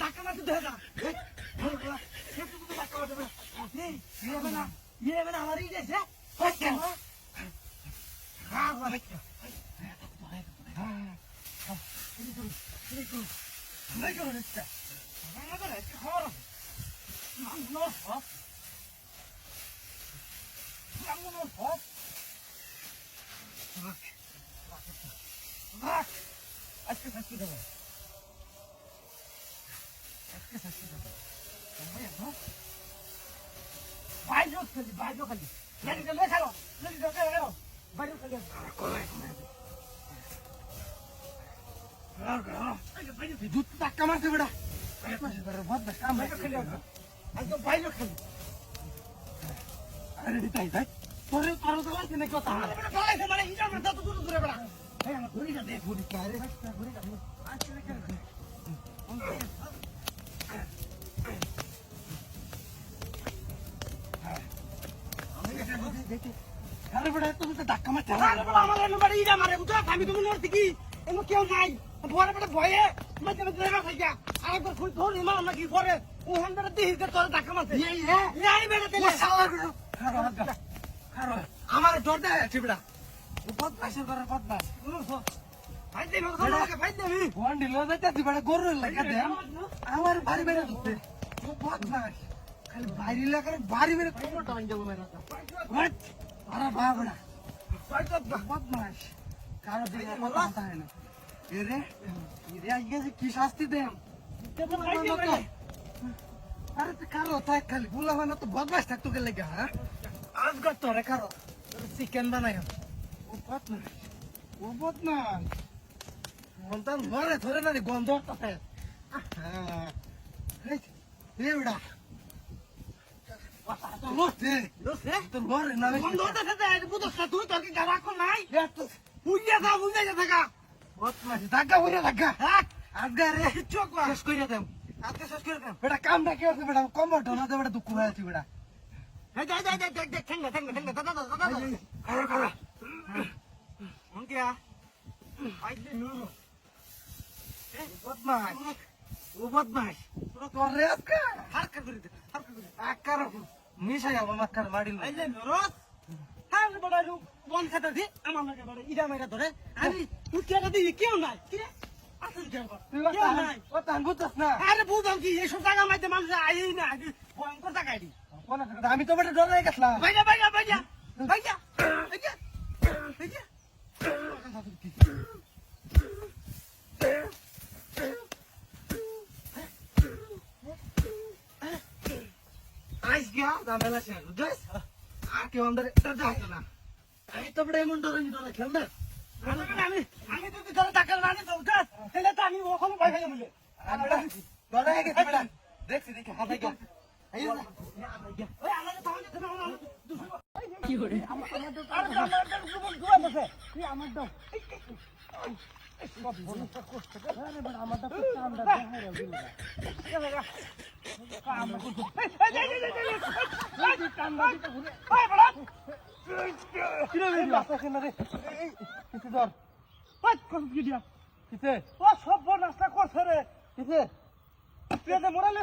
ধাক্কা আজকে শাস্তি দেবো আজকে শাস্তি দেবো বাইরে খালি বাইরে খালি লেডিটা লে খেলো লেডিটা লে খেলো বাইরে খালি দুধ টাক্কা মারছে বেটা বাইরে খালি একদম বাইরে খালি আরে দিতাই ভাই তোরে তোর তো লাগছে না কথা? বলাইছে মানে হিজাব না তো দূর বেটা। এই আমার ঘুরিটা দে ঘুরিটা আরে ঘুরিটা আচ্ছা লেখা আরে বেটা তুমি তো ধাক্কা মারতে আরে বেটা আমার এনে বাড়ি ইরা মারে বুঝা আমি তুমি নড়তে কি এমন কেউ নাই। বড় বেটা ভয়ে মধ্যে মধ্যে রেবা খাই আরেকবার খুই ধর ইমা নাকি পরে ও হান দিহি তোর ধাক্কা মারতে এই হ্যাঁ এই তেলে। আমার ডর দেয় আছে বেটা। ও পথ পাশে করে পথ পাশ ভাই দে মগ ভাই দে আমি ফোন দিল যাইতাছি বেটা গরুর লাগা আমার বাড়ি বেড়ে ঢুকতে ও খালি বাইরে লাগার বাড়ি বেড়ে কোমরটা ভাঙ যাব হোয়াট? আরে বাবড়া বদমাস। কারও দিকে হয় না। এরে এরে আজকে যে কি শাস্তি দেম? আরে কারও তাই খালি বুলা হয় না তো বদমাস থাকতো গেলে গা হ্যাঁ? আজ করতো রে কারও। চিকেন বানাই ও বদমাস ও বদমাস মনটা ধরে ধরে না রে গন্ধ হচ্ছে এই বেড়া তোর ঘরে না গন্ধ হচ্ছে তুই তোর কি গাড়া নাই? বুঝে যা বুঝে যা থাকা। বদমাস থাকা বুঝে থাকা আজকে রে চোখ শেষ করে দেম আজকে শেষ করে দেম বেটা কামটা কি হচ্ছে বেটা? বেটা দুঃখ হয়ে আছে বেটা। আমি উঠিয়া দিই কেউ নাই কি রে আসল কেউ কেউ নাই ও তান বুঝছস না আরে বুঝাম কি, এইসব জায়গা মাইতে মানুষ আই না ভয়ঙ্কর জায়গা এটি আমি তো বেটা ডরাই গেছিলাম ভাইয়া ভাইয়া ভাইয়া ভাইয়া ভাইয়া ভাইয়া ডরে ডরে ডরে দেখছি দেখি হাতে কি করে আমার সব বলটা কষ্ট আরে বড় আমার দাও কামটা দেখাই রে? কাম করতে এই এই এই এই এই কামটা দিতে ঘুরে ওই বড় কিরে বেরি বাতাসে না রে এই কিছু ধর ওই কোন কি দিয়া কিতে ও সব বনাসটা করছে রে কিতে তুই যে মোরালে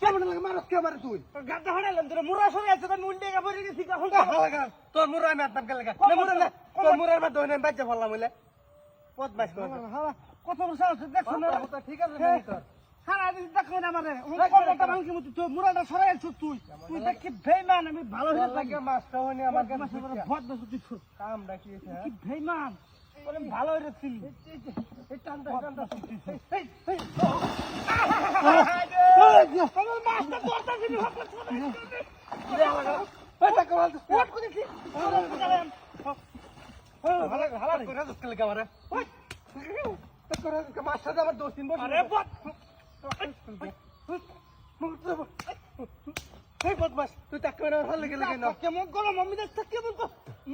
কেমন লাগে মারস কে মারে তুই গাড্ডা হড়াইলাম তোর মুরা সরে আছে তোর মুন্ডে গা পড়ে গেছি কখন তোর মুরা আমি আত্মাম কে লাগা না মুরা না তোর মুরার মধ্যে হইনে বাচ্চা ফললাম হইলে পদ বাস কর কত বছর আছে দেখছ না ঠিক আছে তোর সারা দিন দেখো না আমারে কলটা ভাঙছি মতো তুই মুরাটা সরাই আছিস তুই তুই দেখি বেইমান আমি ভালো হয়ে? লাগে মাছটা হইনি আমার কাছে ভদ বসে তুই কাম ডাকি কি বেইমান? বলে ভালো হয়ে ছিল আমার মাছটা তোরটা দিবি এই বদমাস তুই মেরে ভালো লেগে লাগে না। কেমন গরম আমি দেখ কেমন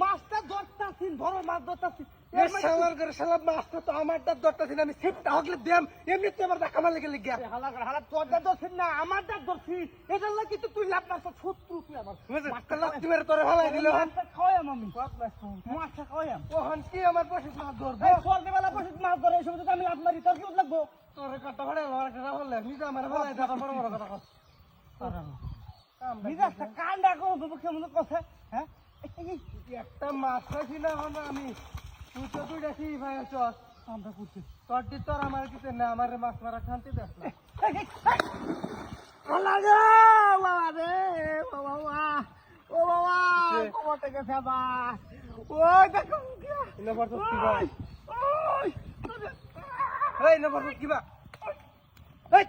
মাছটা ধরতাছি বড় মাছ ধরতাছি। এ শালার করে শালা মাছটা তো আমারটা দরটা ছিল আমি সিপটা হকলে দেম এমনিতে আমার হালা করে হালা তোর দা ধরছিস না আমার দা ধরছি এটা লাগে কিন্তু তুই লাভ মাছ শত্রু তুই আমার। মাছটা লাগতে মেরে তোরে ভালাই দিল খাওয়াম আমি। মাছটা খাওয়াম ওহন কি আমার বসে মাছ ধরবো? এই বেলা বসে মাছ ধরে এই সময় আমি লাভ মারি তোর কি লাগবো? তোরে কাটা ভাড়া আমার ভালো নিজে আমার ভালাই দাদা বড় বড় কথা কস। মিজাজটা কান্ডা করো কেমন কথা হ্যাঁ? একটা মাছ খাইছি না আমি তুই তো তুই দেখি ভাই চল। আমরা করছি তোর দি তোর আমার কিছু না আমার মাছ মারা শান্তি দেখ না। লাগে বাবা রে ও বাবা ও বাবা কে? খবর থেকে ফেবা ওই দেখো ইনে বড় কি ভাই ওই এই ইনে বড় কি বা এই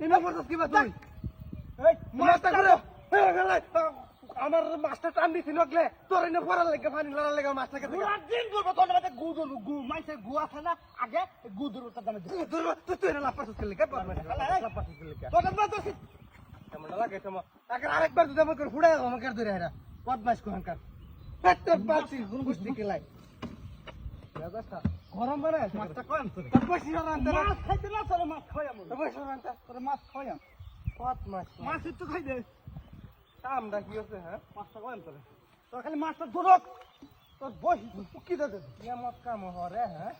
ইনে বড় কি বা তুই? আমার মাছটা টান দিছি নকলে তোর এনে পড়ার লাগে পানি লড়ার লাগে মাছটাকে দিন করব তোর মধ্যে গু ধরবো গু মাইসে গু আছে না আগে গু ধরবো তার দামে তুই তুই তুই তুই না লাপাস করলি কে লাপাস করলি কে তোর দামে তো কেমন লাগে তোমার আগে আরেকবার যদি আমাকে ফুড়াই আমাকে ধরে হেরা বদমাশ কোহানকার পেটে পাচ্ছি গুষ্টি কেলাই গরম বানায় মাছটা কম না? মাছ খাইতে না মাছ তোর মাছ বদমাশ মাছ খাই দে। কামটা কি হচ্ছে হ্যাঁ? মাছটা খাওয়াম তোরে তোর খালি মাছটা ধরক তোর বসি কি দাদা নিয়ামত কাম হরে হ্যাঁ?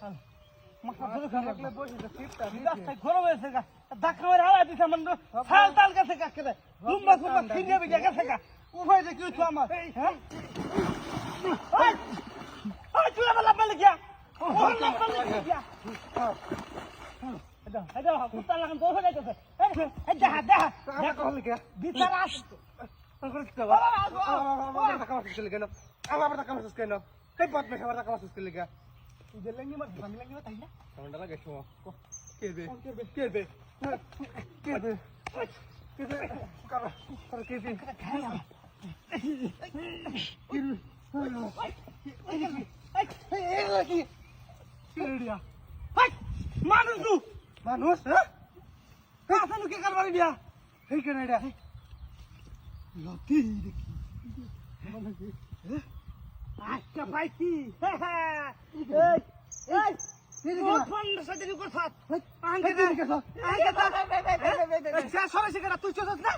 মাছটা ধরে মাছ খাওয়াম লাগলে বসি তো সিটটা রাস্তায় গরম হয়েছে গা। ধাক্কা মেরে হাওয়া দিছে আমার ছাল তাল গেছে গা কেটে লুম্বা ফুম্বা ছিনিয়ে বিজে গেছে গা। উভয় যে কিছু আমার হ্যাঁ? ওই ওই তুই আমার লাভ গিয়া ওই লাভ মারলে এটা এটা কুত্তা লাগান দোষ হয়ে এই এই দেখা দেখা। দেখা কে বিচার আসে তোর কি বাবা আমার টাকা মাস করলি কেন আমার টাকা মাস কেন এই বদমাশ আমার টাকা মাস করলি কে তুই যে লেঙ্গি মার লেঙ্গি মার তাই না কেমনটা লাগে শোনো কে দে কে দে কে দে কে দে কারা? কারা কে মানুষ মানুষ হ্যাঁ? কারবারি দিয়া এই কেন এটা? লতি আজকে পাইছি এই এই বহুত ফন্ড সাথে কথা আঙ্কে দে আঙ্কে দে যা সরে শিকারা তুই চলছ না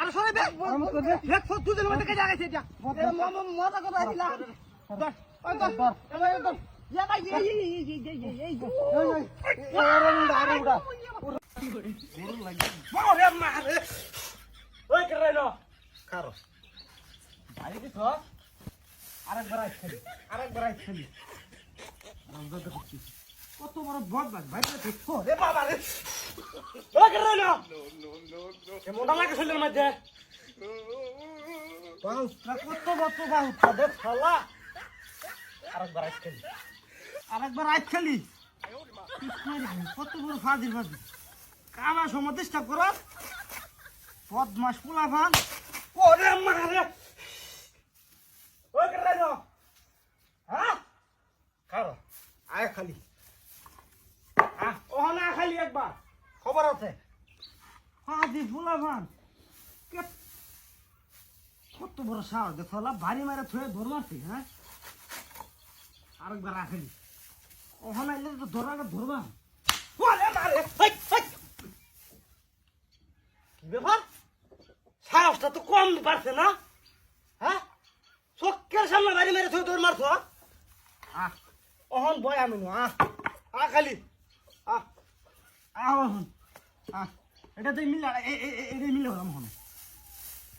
আরে সরে দে এক ফট দুদিন মধ্যে কে জায়গা সেটা মামা মজা কথা ভাই এই এই এই এই এই মারে মারে ওই করে না কারও ভাই দিছ আরেকবার আইছ খালি। আরেকবার আইছ খালি। কত বড় বদমাস ভাই দেখো রে বাবা রে ওই করে না এ মোটা লাগে শরীরের মধ্যে বাউটা কত বড় বাউটা দেখ শালা আরেকবার আইছ খালি আরেকবার আইছ খালি কত বড় ফাজিল ফাজিল কামা সময় ডিস্টার্ব করো বদমাস পোলা ভান ওরে মারে হ্যাঁ? আয় খালি। আহ ও না খালি একবার। খবর আছে। আজি পোলা কে কত বড় সাহস দেখো ভারী মারে থয়ে ধর মারছি হ্যাঁ? আরেকবার রাখালি ওখানে আইলে তো ধরা ধরবা। ওরে মারে কি ব্যাপার? সাহসটা তো কম পারছে না? হ্যাঁ? চোখের সামনে বাড়ি মেরে থই তোর মারছো আহ, অহন বয় আমি আহ আহ, খালি, আহ আহ, অহন এটা তুই মিলা এটা মিলে হলাম হন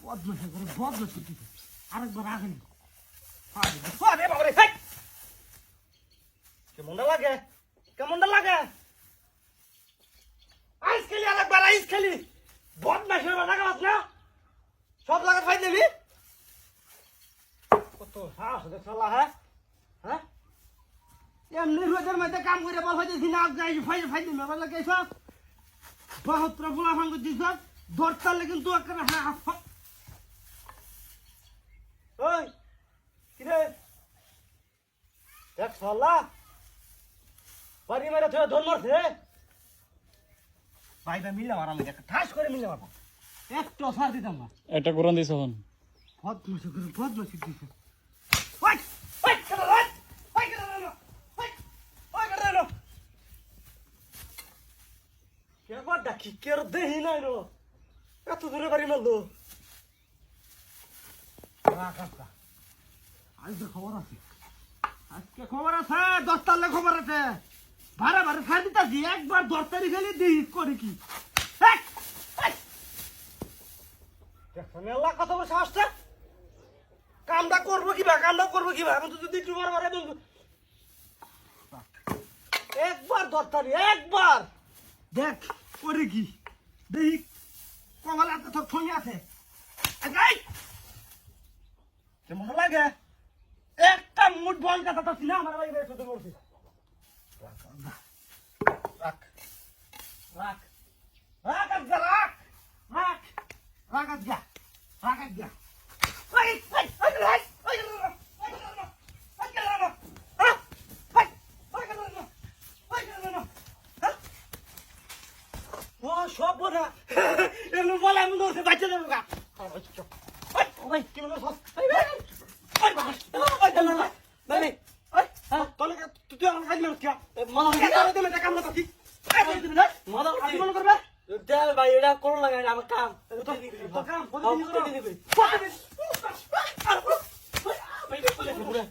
বদমাস করে বদমাস করতে আরেকবার আগে আরে বাবা রে, হেই! কেমনটা লাগে? কেমনটা লাগে? আইস খেলি আরেকবার, আইস খেলি! বদমাস হয়ে লাগা না? সব লাগা ফাই দিবি? কত সাহস শালা হ্যাঁ? হ্যাঁ? এমনি রোদের মধ্যে কাম করে বল হইতেছি না যাই ফাই ফাই দিবি বল লাগে সব? বাহত্র ফুলা ভাঙ্গ দিছ দরকার কিন্তু একটা হ্যাঁ ওই, কিরে? দেখ শালা, বাড়ি মেরে তুই ধর মারছে ভাই ভাই মিলে মারা আমি দেখ ঠাস করে মিলে মারবো। একটু অফার দিতাম না। একটা কোরআন দিছ হন বদমাশি করে বদমাশি দিছে। দেহি নাই নো এত দূরে বাড়ি মারলো আজকে খবর আছে। আজকে খবর আছে দশ তারিখে খবর আছে। ভাড়া ভাড়া ছাড় দিতাছি, একবার দশ তারিখ হলে দিই, করে কি? আল্লাহ কত বড় সাহসটা কামটা করব কিবা, কামটা করব কিবা, আমি তো যদি একবার দরকারি একবার। দেখ, করে কি? দেখি কমাল আছে তোর ঠোঁই আছে! কেমন লাগে? একটা মুঠ বল কথা তো ছিল আমার বাড়ি বের করছি রাখ রাখ রাখ আজকে রাখ রাখ রাখ আজকে রাখ আজকে ওই ওই ওই ওই ওই ও সব বোনা এগুলো বলে আমি বলছি বাচ্চা দেবো গা ওই ওই কি বলো সব ওই ওই ওই বাবা ওই দেন না মানে ওই তোলে তুই তুই আমার কাছে কি মামা কে করে দেবে কাম না তুই এই বলে দিবি না মামা আমি মনে করবে দেখ ভাই এটা করো লাগে আমার কাম। কাম হ্যাঁ,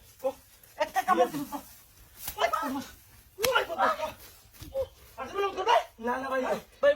একটা কাম না না ভাই ভাই। ভাই